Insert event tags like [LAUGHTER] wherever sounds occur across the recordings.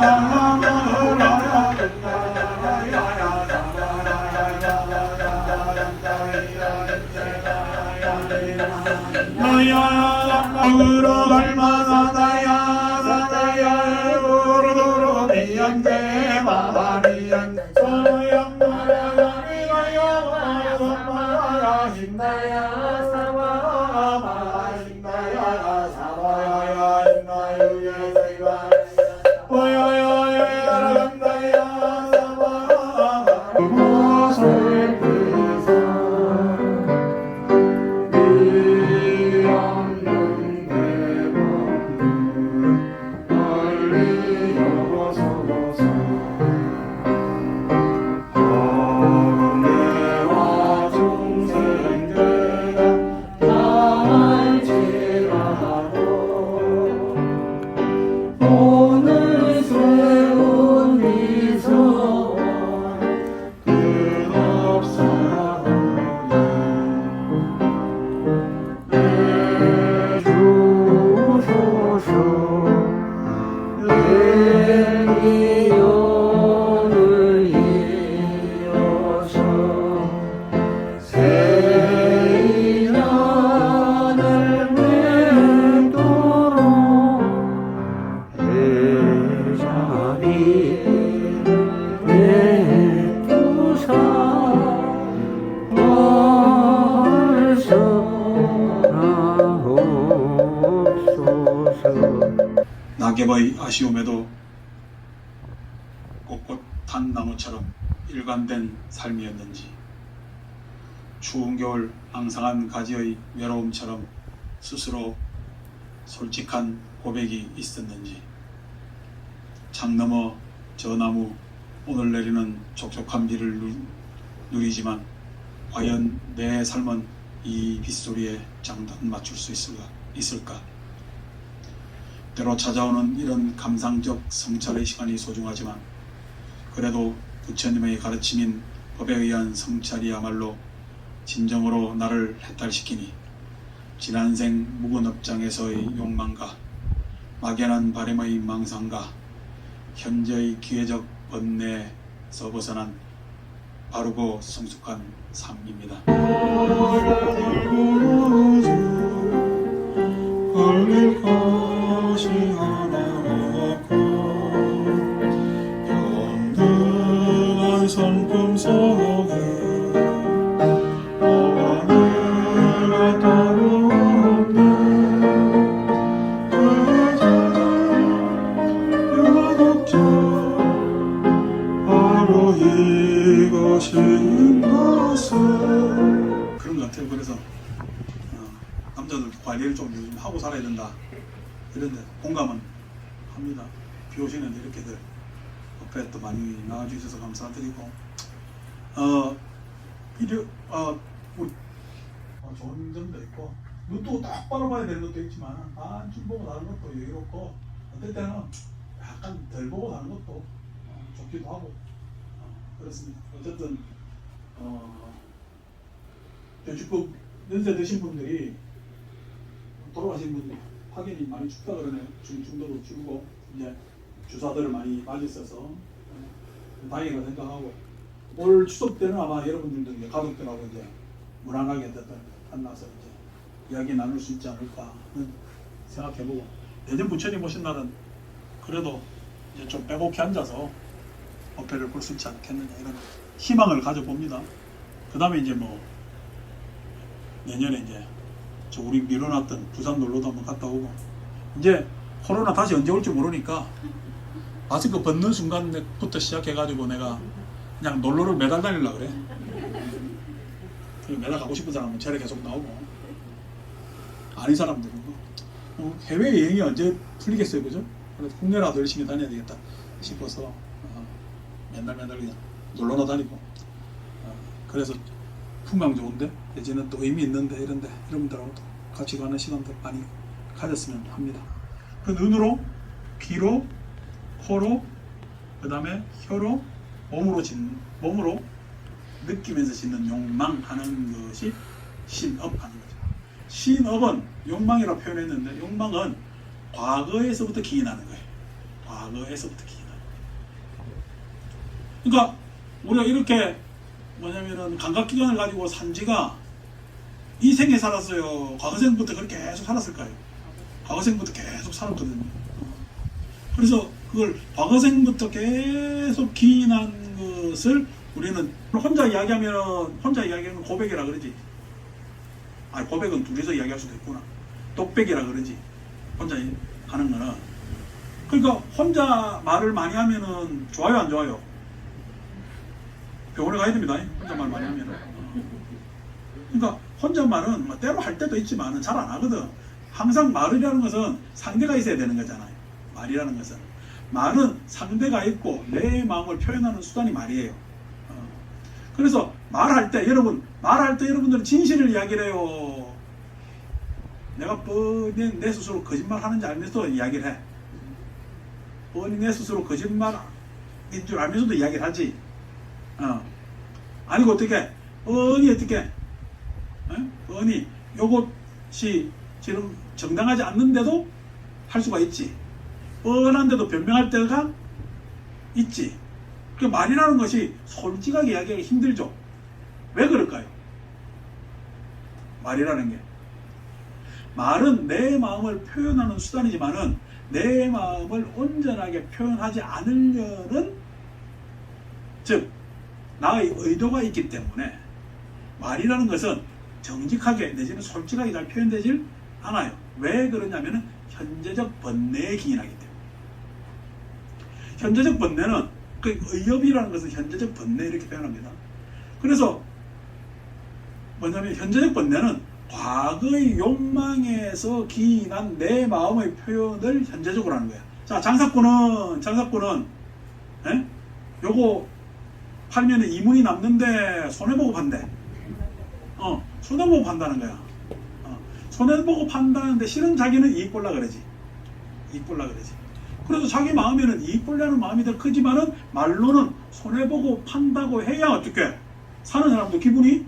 나 낙엽의 아쉬움에도 꼿꼿한 나무처럼 일관된 삶이었는지 추운 겨울 앙상한 가지의 외로움처럼 스스로 솔직한 고백이 있었는지 창 너머 저 나무 오늘 내리는 촉촉한 비를 누, 누리지만 과연 내 삶은 이 빗소리에 장단 맞출 수 있을까? 있을까? 때로 찾아오는 이런 감상적 성찰의 시간이 소중하지만 그래도 부처님의 가르침인 법에 의한 성찰이야말로 진정으로 나를 해탈시키니 지난 생 묵은 업장에서의 욕망과 막연한 바램의 망상과 현재의 기회적 번뇌에서 벗어난 바르고 성숙한 삶입니다. 것을 그런 것 같아요. 그래서 어, 남자들 관리를 좀 요즘 하고 살아야 된다. 이런데 공감은 합니다. 비 오시는데 이렇게들 옆에 또 많이 나와주셔서 감사드리고 어 일요 어 우리 어, 좋은 점도 있고 눈도 똑바로 봐야 되는 것도 있지만 한줌 보고 다른 것도 여유롭고 어떨 때는 약간 덜 보고 다른 것도 어, 좋기도 하고 어, 그렇습니다. 어쨌든 어. 요즘 연세 드신 분들이 돌아가신 분들 이 확연히 많이 춥다 그러네요. 중, 중도도 줄고 이제 주사들을 많이 맞으셔서 어, 다행이라 생각하고 올 추석 때는 아마 여러분들도 이제 가족들하고 이제 무난하게 어떤 만나서 이제 이야기 나눌 수 있지 않을까 생각해보고 예전 부처님 오신 날은 그래도 이제 좀 빼곡히 앉아서 어패를 볼 수 있지 않겠느냐 이런 희망을 가져봅니다. 그 다음에 이제 뭐 내년에 이제 저 우리 미뤄놨던 부산 놀러도 한번 갔다 오고 이제 코로나 다시 언제 올지 모르니까 마스크 벗는 순간부터 시작해가지고 내가 그냥 놀러를 매달 다닐라 그래. 매달 가고 싶은 사람은 제래 계속 나오고 아닌 사람들은 뭐, 어, 해외 여행이 언제 풀리겠어요, 그죠? 그래서 국내라도 열심히 다녀야 되겠다 싶어서 어, 맨날 맨날 그냥 놀러나 다니고 어, 그래서 풍광 좋은데 예전에 또 의미 있는데 이런데 여러분들하고 또 같이 가는 시간도 많이 가졌으면 합니다. 그 눈으로, 귀로, 코로, 그 다음에 혀로, 몸으로 짓는 몸으로 느끼면서 짓는 욕망하는 것이 신업하는 거죠. 신업은 욕망이라고 표현했는데 욕망은 과거에서부터 기인하는 거예요. 과거에서부터 기인하는 그러니까 우리가 이렇게 뭐냐면은 감각기관을 가지고 산지가 이 생에 살았어요. 과거생부터 그렇게 계속 살았을까요? 과거생부터 계속 살았거든요. 그래서 그걸 과거생부터 계속 기인한 것을 우리는 혼자 이야기하면 혼자 이야기하면 고백이라 그러지. 아 고백은 둘이서 이야기할 수도 있구나. 독백이라 그러지. 혼자 하는 거는. 그러니까 혼자 말을 많이 하면은 좋아요 안 좋아요? 병원에 가야 됩니다. 혼자 말 많이 하면은. 그러니까 혼잣말은 뭐 때로 할 때도 있지만은 잘안 하거든. 항상 말이라는 것은 상대가 있어야 되는 거잖아요. 말이라는 것은. 말은 상대가 있고 내 마음을 표현하는 수단이 말이에요. 어. 그래서 말할 때 여러분 말할 때 여러분들은 진실을 이야기를 해요. 내가 뻔히 내 스스로 거짓말 하는지 알면서도 이야기를 해. 뻔히 내 스스로 거짓말인 줄 알면서도 이야기를 하지. 어. 아니고 어떻게 뻔히 어떻게 어? 뻔히 요것이 지금 정당하지 않는데도 할 수가 있지. 뻔한데도 변명할 때가 있지. 그 말이라는 것이 솔직하게 이야기하기 힘들죠. 왜 그럴까요? 말이라는 게. 말은 내 마음을 표현하는 수단이지만은 내 마음을 온전하게 표현하지 않으려는 즉 나의 의도가 있기 때문에 말이라는 것은 정직하게 내지는 솔직하게 잘 표현되질 않아요. 왜 그러냐면은 현재적 번뇌에 기인하기 때문에. 현재적 번뇌는 그 의협이라는 것은 현재적 번뇌 이렇게 표현합니다. 그래서 뭐냐면 현재적 번뇌는 과거의 욕망에서 기인한 내 마음의 표현을 현재적으로 하는 거야. 자, 장사꾼은 장사꾼은 예? 요거 팔면은 이문이 남는데 손해보고 판대. 어, 손해보고 판다는 거야. 어, 손해보고 판다는데 실은 자기는 이익 볼라 그러지. 이익 볼라 그러지. 그래서 자기 마음에는 이익 보려는 마음이 더 크지만은 말로는 손해보고 판다고 해야 어떻게 사는 사람도 기분이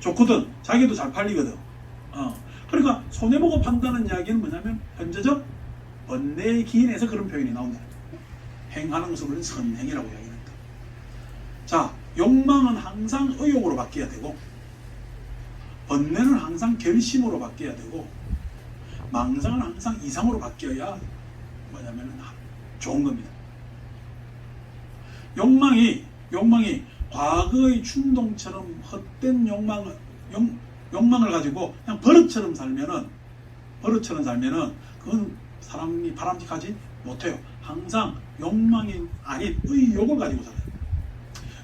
좋거든. 자기도 잘 팔리거든. 어. 그러니까 손해보고 판다는 이야기는 뭐냐면 현재적 번뇌의 기인에서 그런 표현이 나온다. 행하는 것을 선행이라고 이야기합니다. 자, 욕망은 항상 의욕으로 바뀌어야 되고 번뇌는 항상 결심으로 바뀌어야 되고 망상은 항상 이상으로 바뀌어야 뭐냐면 좋은 겁니다. 욕망이 욕망이 과거의 충동처럼 헛된 욕망을 욕, 욕망을 가지고 그냥 버릇처럼 살면은 버릇처럼 살면은 그건 사람이 바람직하지 못해요. 항상 욕망이 아닌 의욕을 가지고 살아요.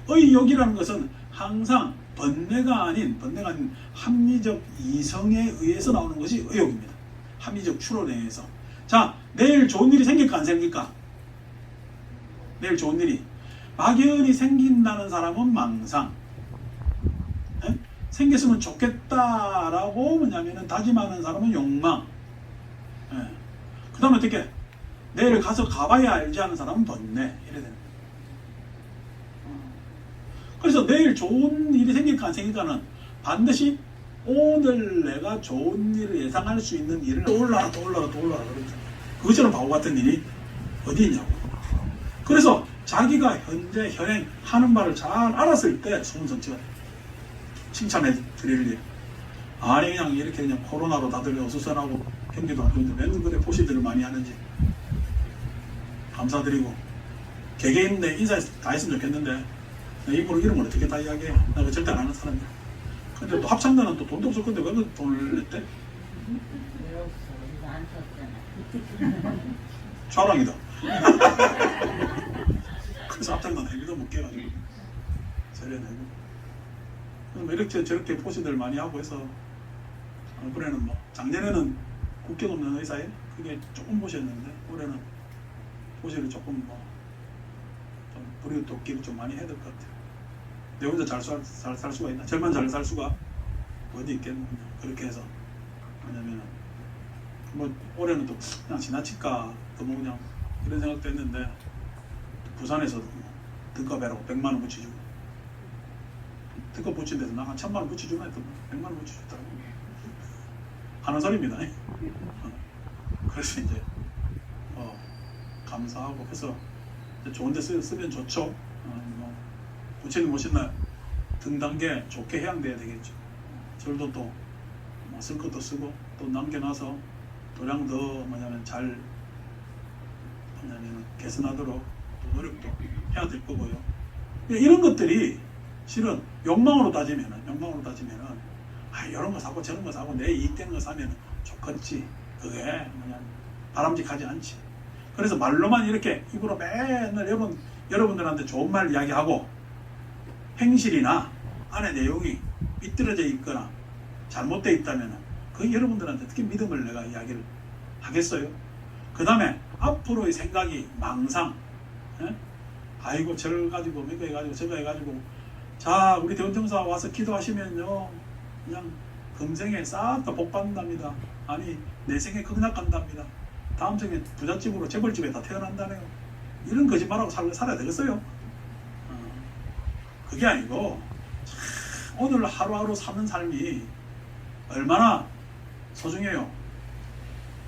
의욕이라는 것은 항상 번뇌가 아닌 번뇌가 아닌 합리적 이성에 의해서 나오는 것이 의욕입니다. 합리적 추론에 의해서. 자, 내일 좋은 일이 생길까 안 생길까? 내일 좋은 일이 막연히 생긴다는 사람은 망상. 에? 생겼으면 좋겠다라고 뭐냐면은 다짐하는 사람은 욕망. 그 다음에 어떻게? 내일 가서 가봐야 알지 하는 사람은 번뇌. 이래. 어. 그래서 내일 좋은 일이 안 생길까는 반드시 오늘 내가 좋은 일을 예상할 수 있는 일을 떠올라라 떠올라라 떠올라라 그러죠. 그것처럼 바보 같은 일이 어디 있냐고. 그래서 자기가 현재 현행 하는 말을 잘 알았을 때 돼. 칭찬해 드릴 일. 아니 그냥 이렇게 그냥 코로나로 다들 어수선하고 경기도 안 좋은데 왜 그래 포시들을 많이 하는지 감사드리고 개개인 내 인사 다 했으면 좋겠는데 이런 걸 어떻게 다 이야기해 나 그거 절대 안 하는 사람이야. 근데 또 합창단은 또 돈도 없을 건데 왜그 돈을 냈대? 자랑이다. [LAUGHS] 그래서 합창단 회비도 못 깨가지고. 살려내고. 그럼 이렇게 저렇게 포시들 많이 하고 해서 올해는 뭐 작년에는 국격 없는 의사에 그게 조금 보셨는데 올해는 포시를 조금 뭐좀 부리 돕기를 좀 많이 해야 될 것 같아요. 내 혼자 잘살 살, 살 수가 있나? 저만 잘 살 수가 어디 있겠느냐? 그렇게 해서 왜냐면은 뭐 올해는 또 그냥 지나칠까 너무 그냥 이런 생각도 했는데 부산에서도 뭐 등급배라고 100만 원 붙여주고 등급 붙인 데서 나한 천만 원 붙여주나 했더니 100만 원 붙여줬더라고 하는 소리입니다 어. [LAUGHS] 그래서 이제 어, 감사하고 해서 좋은 데 쓰, 쓰면 좋죠 어, 뭐 부처님 오신 날 등단계 좋게 해양돼야 되겠죠. 절도 또쓸 것도 쓰고 또 남겨놔서 도량 더 뭐냐면 잘 뭐냐면 개선하도록 또 노력도 해야 될 거고요. 예, 이런 것들이 실은 욕망으로 따지면은 욕망으로 따지면은 아 이런 거 사고 저런 거 사고 내 이익되는 거 사면 좋겠지. 그게 뭐냐 바람직하지 않지. 그래서 말로만 이렇게 입으로 맨날 여러분 여러분들한테 좋은 말 이야기하고 행실이나 안에 내용이 삐뚤어져 있거나 잘못되어 있다면 그 여러분들한테 어떻게 믿음을 내가 이야기를 하겠어요? 그 다음에 앞으로의 생각이 망상 예? 아이고 저를 가지고 이거 해가지고 저거 해가지고 자 우리 대원정사 와서 기도하시면요 그냥 금생에 싹 다 복 받는답니다 아니 내 생에 극락 간답니다 다음 생에 부잣집으로 재벌집에 다 태어난다네요 이런 거짓말하고 살, 살아야 되겠어요? 어, 그게 아니고 참 오늘 하루하루 사는 삶이 얼마나 소중해요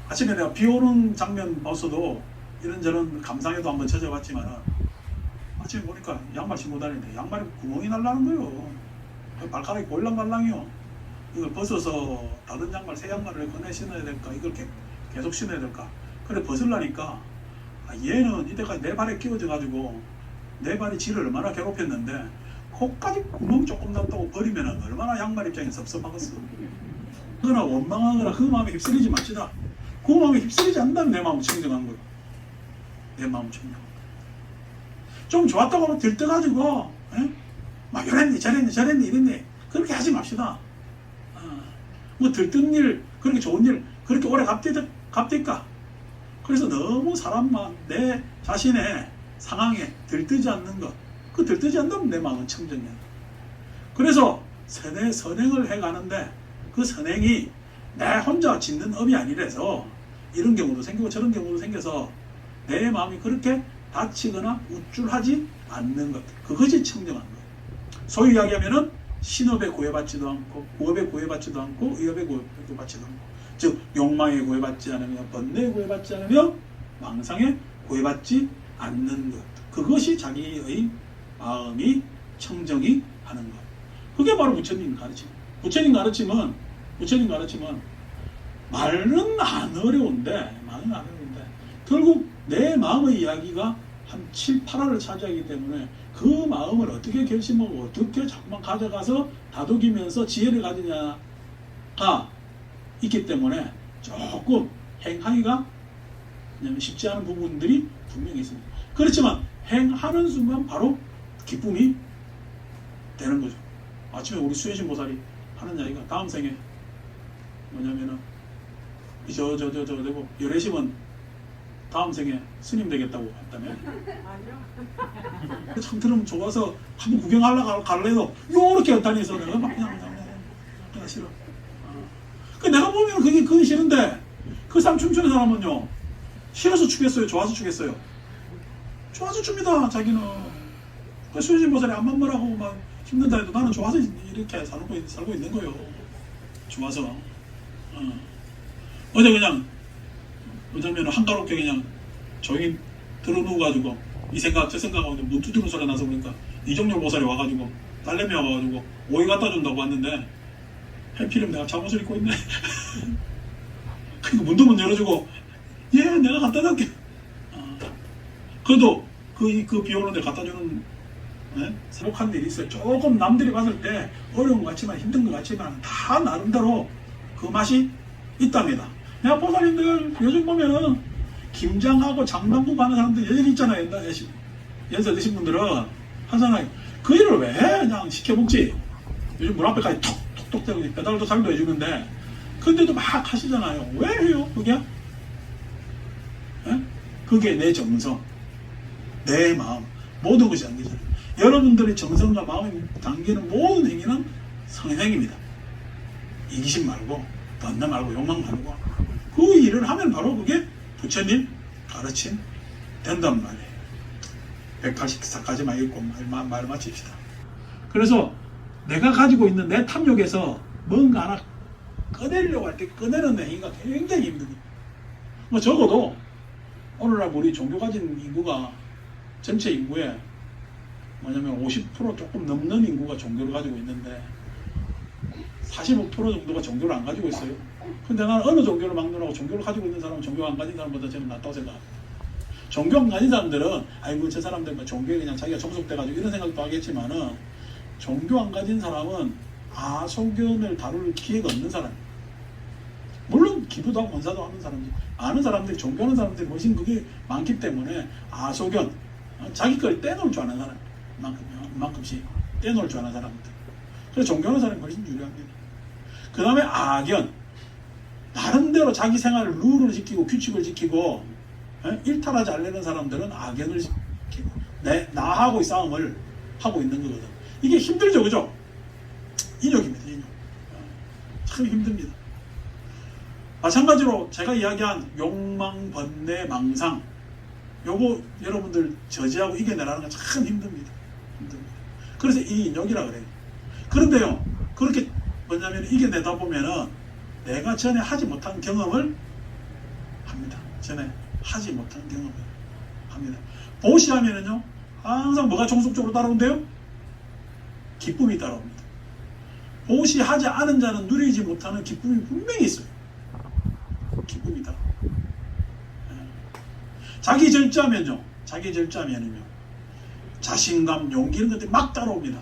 아침에 내가 비 오는 장면 봤어도 이런저런 감상에도 한번 찾아봤지만 아침에 보니까 양말 신고 다니는데 양말에 구멍이 날라는 거예요. 발가락이 볼랑발랑이요. 이걸 벗어서 다른 양말, 새 양말을 꺼내 신어야 될까? 이걸 게- 계속 신어야 될까? 그래 벗으려니까 아, 얘는 이때까지 내 발에 끼워져 가지고 내 발이 지를 얼마나 괴롭혔는데 코까지 구멍 조금 났다고 버리면 얼마나 양말 입장에 섭섭하겠어. 그러나 원망하거나 그 마음에 휩쓸리지 맙시다. 그 마음에 휩쓸리지 않는다면 내 마음 청정한 거예요. 내 마음 청정. 좀 좋았다고 하면 들떠가지고 에? 막 이랬니 저랬니 저랬니 이랬니 그렇게 하지 맙시다. 어, 뭐 들뜬 일 그렇게 좋은 일 그렇게 오래 갑디, 갑디까 그래서 너무 사람만 내 자신의 상황에 들뜨지 않는 것. 그 들뜨지 않는다면 내 마음은 청정이야. 그래서 선행, 선행을 해가는데 그 선행이 내 혼자 짓는 업이 아니라서 이런 경우도 생기고 저런 경우도 생겨서 내 마음이 그렇게 다치거나 우쭐하지 않는 것. 그것이 청정한 것. 소위 이야기하면은 신업에 구애받지도 않고 구업에 구애받지도 않고 의업에 구애받지도 않고 즉 욕망에 구애받지 않으며 번뇌에 구애받지 않으며 망상에 구애받지 않는 것. 그것이 자기의 마음이 청정이 하는 것. 그게 바로 부처님 가르침. 부처님 가르침은 부처님 가르침은 말은 안 어려운데 말은 안 어려운데 결국 내 마음의 이야기가 한 7, 8화를 차지하기 때문에 그 마음을 어떻게 결심하고 어떻게 자꾸만 가져가서 다독이면서 지혜를 가지냐가 있기 때문에 조금 행하기가 쉽지 않은 부분들이 분명히 있습니다. 그렇지만 행하는 순간 바로 기쁨이 되는 거죠. 아침에 우리 수혜신 보살이 하는 이야기가 다음 생에 뭐냐면은 저 저 저 저 되고 열애심은 다음 생에 스님 되겠다고 했다며. 참 들으면 좋아서 한번 구경하려고 갈래도 요렇게 다니서 내가 막 그냥 그냥 그냥, 싫어. 어. 그 내가 보면 그게 그건 싫은데 그 사람 춤추는 사람은요 싫어서 추겠어요, 좋아서 추겠어요. 좋아서 춥니다, 자기는. 그 수혜진 보살이 안만 뭐라고 막 힘든다 해도 나는 좋아서 이렇게 살고, 있- 살고 있는 거요. 좋아서. 어. 어제 그냥 어쩌면 한가롭게 그냥 조용히 들어누워가지고 이 생각 저 생각하고 문 두드는 소리 나서 보니까 이정열 보살이 와가지고 딸내미 와가지고 오이 갖다 준다고 왔는데 해피름 내가 잠옷을 입고 있네 [LAUGHS] 그니까 문도 못 열어주고 예 내가 갖다 줄게 어. 그래도 그, 그 비 오는 데 갖다 주는 예? 행복한 일이 있어요 조금 남들이 봤을 때 어려운 것 같지만 힘든 것 같지만 다 나름대로 그 맛이 있답니다 내가 보살님들 요즘 보면은 김장하고 장당구 가는 사람들 여전히 있잖아요. 옛날에 시- 연세 드신 분들은 하잖아요. 그 일을 왜 해? 그냥 시켜먹지. 요즘 문 앞에까지 톡톡톡 대고 배달도 잘도 해주는데 근데도 막 하시잖아요. 왜 해요? 그게? 예? 그게 내 정성, 내 마음, 모든 것이 담기잖아요. 여러분들의 정성과 마음이 담기는 모든 행위는 성행입니다. 이기심 말고, 번뇌 말고, 욕망 말고. 그 일을 하면 바로 그게 부처님 가르침 된단 말이에요. 184까지만 읽고 말, 말, 말 마칩시다. 그래서 내가 가지고 있는 내 탐욕에서 뭔가 하나 꺼내려고 할 때 꺼내는 행위가 굉장히 힘듭니다. 뭐 적어도 오늘날 우리 종교 가진 인구가 전체 인구의 뭐냐면 50% 조금 넘는 인구가 종교를 가지고 있는데 45% 정도가 종교를 안 가지고 있어요. 근데 나는 어느 종교를 막론하고 종교를 가지고 있는 사람은 종교 안 가진 사람보다 저는 낫다고 생각합니다. 종교 안 가진 사람들은 아이고 저 사람들 뭐 종교에 그냥 자기가 종속돼가지고 이런 생각도 하겠지만은 종교 안 가진 사람은 아소견을 다룰 기회가 없는 사람이에요. 물론 기도도 하고 권사도 하는 사람들 많은 사람들이 종교하는 사람들이 훨씬 그게 많기 때문에 아소견 어, 자기 걸 떼놓을 줄 아는 사람 만큼 만큼씩 떼놓을 줄 아는 사람들 그래서 종교하는 사람이 훨씬 유리합니다. 그 다음에 악연 나름대로 자기 생활을 룰을 지키고 규칙을 지키고 예? 일탈하지 않는 사람들은 악연을 지키고 내 나하고의 싸움을 하고 있는 거거든. 이게 힘들죠, 그죠? 인욕입니다, 인욕. 어, 참 힘듭니다. 마찬가지로 제가 이야기한 욕망, 번뇌, 망상 요거 여러분들 저지하고 이겨내라는 건 참 힘듭니다. 그래서 이 인욕이라 그래요. 그런데요, 그렇게 뭐냐면 이겨내다 보면은 내가 전에 하지 못한 경험을 합니다. 전에 하지 못한 경험을 합니다. 보시하면은요, 항상 뭐가 종속적으로 따라온대요? 기쁨이 따라옵니다. 보시하지 않은 자는 누리지 못하는 기쁨이 분명히 있어요. 기쁨이다. 예. 자기 절자면요. 자기 절자면은요. 자신감, 용기 이런 것들이 막 따라옵니다.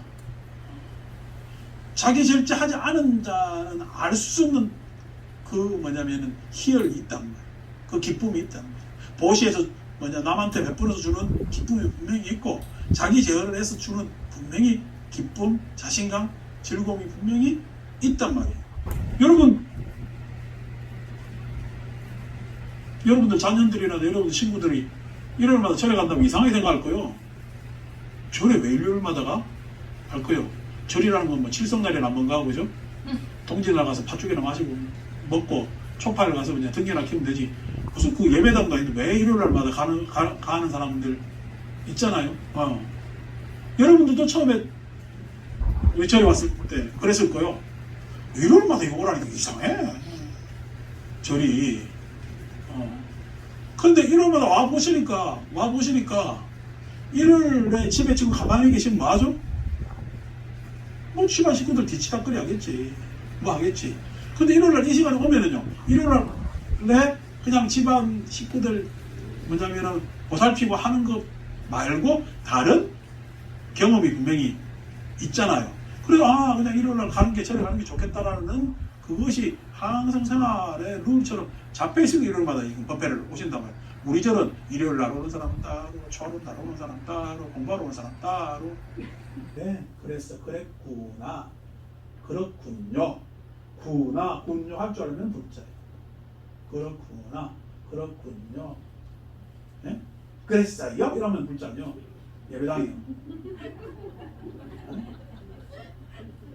자기 절제하지 않은 자는 알 수 없는 그 뭐냐면은 희열이 있단 말이에요. 그 기쁨이 있단 말이에요. 보시에서 뭐냐 남한테 베풀어서 주는 기쁨이 분명히 있고 자기 제어를 해서 주는 분명히 기쁨, 자신감, 즐거움이 분명히 있단 말이에요. 여러분 여러분들 자녀들이나 여러분들 친구들이 일요일마다 절에 간다면 이상하게 생각할 거요. 절에 왜 일요일마다 가? 할 거요. 절이라는 건 뭐 칠성날에 한번 가고 그죠? 동지날 가서 팥죽이나 마시고 먹고 초파를 가서 그냥 등기나 키우면 되지. 무슨 그 예배당도 아닌데 왜 일요일날마다 가는 가, 가는 사람들 있잖아요. 어. 여러분들도 처음에 절에 왔을 때 그랬을 거요. 일요일마다 이거 오라니까 이상해. 절이. 어. 근데 일요일마다 와 보시니까 와 보시니까 일요일에 집에 지금 가만히 계시면 뭐 하죠? 뭐 집안 식구들 뒤치다거리 하겠지. 뭐 하겠지. 근데 일요일날 이 시간에 오면은요. 일요일날에 그냥 집안 식구들 뭐냐면은 보살피고 하는 것 말고 다른 경험이 분명히 있잖아요. 그래서 아 그냥 일요일날 가는 게 저리 가는 게 좋겠다라는 그것이 항상 생활의 룰처럼 잡혀 있으니 일요일마다 이 법회를 오신단 말이에요. 우리 절은 일요일 날 오는 사람 따로, 초로 날 오는 사람 따로, 공부하러 오는 사람 따로. 네, 그래서 그랬구나. 그렇군요. 구나, 군요 할 줄 알면 붙자요. 그렇구나. 그렇군요. 네? 그랬어요. 이러면 불자죠. 예배당이요. 네?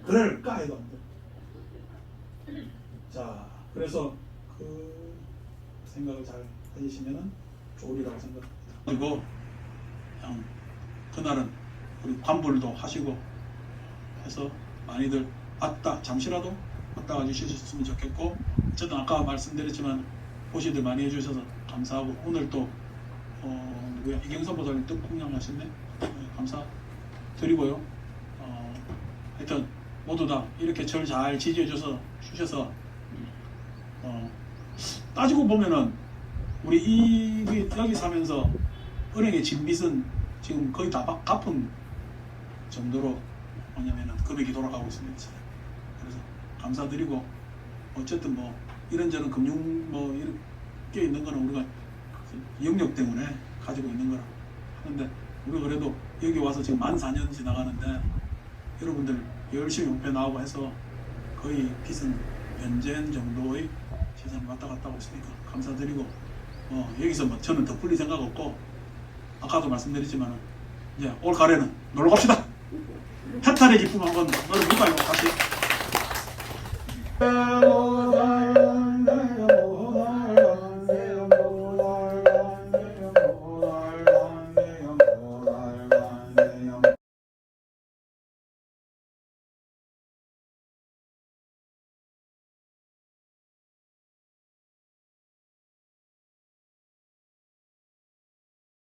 그럴까 돼. 자, 그래서 그 생각을 잘 해주시면 좋으리라고 생각합니다. 그리고 그냥 그날은 우리 관불도 하시고 해서 많이들 왔다 잠시라도 왔다 와주셨으면 좋겠고 어쨌든 아까 말씀드렸지만 보시들 많이 해주셔서 감사하고 오늘 또 어, 누구야? 이경서 보살님 뜻공양 하셨네. 네, 감사드리고요. 어, 하여튼 모두 다 이렇게 절잘 지지해줘서 주셔서 어, 따지고 보면은 우리 이 이- 여기 사면서 은행의 진빚은 지금 거의 다 갚- 갚은 정도로 뭐냐면은 금액이 돌아가고 있습니다. 그래서 감사드리고 어쨌든 뭐 이런저런 금융 뭐 이렇게 있는 거는 우리가 그 영역 때문에 가지고 있는 거라 하는데 우리가 그래도 여기 와서 지금 만 4년 지나가는데 여러분들 열심히 용패 나오고 해서 거의 빚은 면제한 정도의 재산을 왔다 갔다 하고 있으니까 감사드리고 어, 여기서 뭐 저는 더 풀릴 생각 없고 아까도 말씀드렸지만 이제 올 가을에는 놀러 갑시다. 해탈의 기쁨 한번 놀러 볼까요 같이